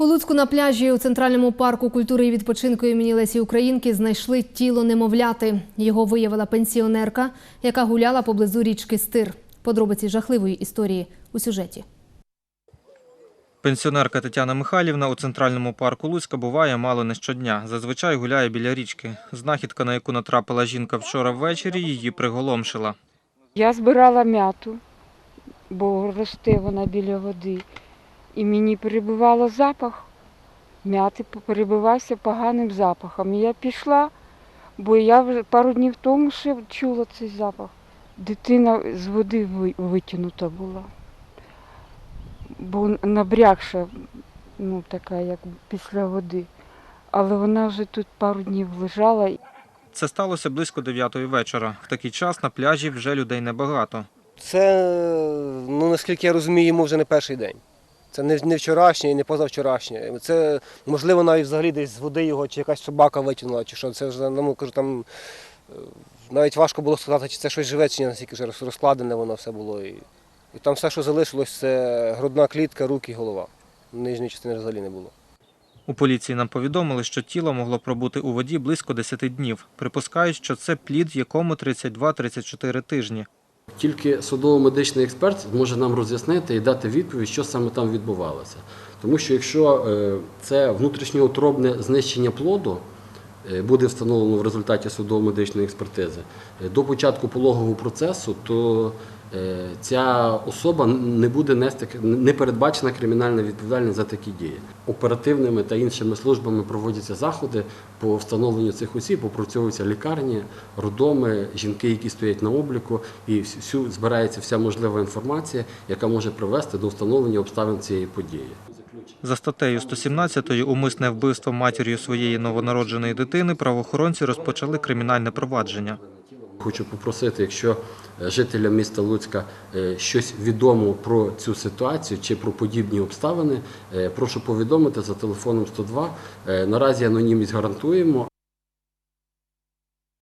У Луцьку на пляжі у центральному парку культури і відпочинку імені Лесі Українки знайшли тіло немовляти. Його виявила пенсіонерка, яка гуляла поблизу річки Стир. Подробиці жахливої історії у сюжеті. Пенсіонерка Тетяна Михайлівна у центральному парку Луцька буває мало не щодня. Зазвичай гуляє біля річки. Знахідка, на яку натрапила жінка вчора ввечері, її приголомшила. Я збирала м'яту, бо росте вона біля води. І мені перебивало запах. М'яти перебивався поганим запахом. І я пішла, бо я вже пару днів тому ще чула цей запах. Дитина з води ви- витягнута була. Бо набрякша, ну така, як після води. Але вона вже тут пару днів лежала. Це сталося близько 9 вечора. В такий час на пляжі вже людей небагато. Це, ну наскільки я розумію, йому вже не перший день. Це не, вчорашнє і не позавчорашнє. Це, можливо, навіть взагалі десь з води його, чи якась собака витягнула, чи що. Це вже, ну, кажу, там е, навіть важко було сказати, чи це щось живе, чи ні, наскільки вже розкладене воно все було. І, і там все, що залишилось, це грудна клітка, руки і голова. Нижньої частини взагалі не було. У поліції нам повідомили, що тіло могло пробути у воді близько 10 днів. Припускають, що це плід, якому 32-34 тижні. Тільки судово-медичний експерт зможе нам роз'яснити і дати відповідь, що саме там відбувалося. Тому що якщо е, це внутрішньоутробне знищення плоду буде встановлено в результаті судово-медичної експертизи е, до початку пологового процесу, то е, ця особа не буде нести не передбачена кримінальна відповідальність за такі дії. Оперативними та іншими службами проводяться заходи по встановленню цих осіб, опрацьовуються лікарні, родоми, жінки, які стоять на обліку, і всю збирається вся можлива інформація, яка може привести до встановлення обставин цієї події. За статтею 117 умисне вбивство матір'ю своєї новонародженої дитини правоохоронці розпочали кримінальне провадження. Хочу попросити, якщо е, жителям міста Луцька е, щось відомо про цю ситуацію чи про подібні обставини, е, прошу повідомити за телефоном 102. Е, Наразі анонімність гарантуємо.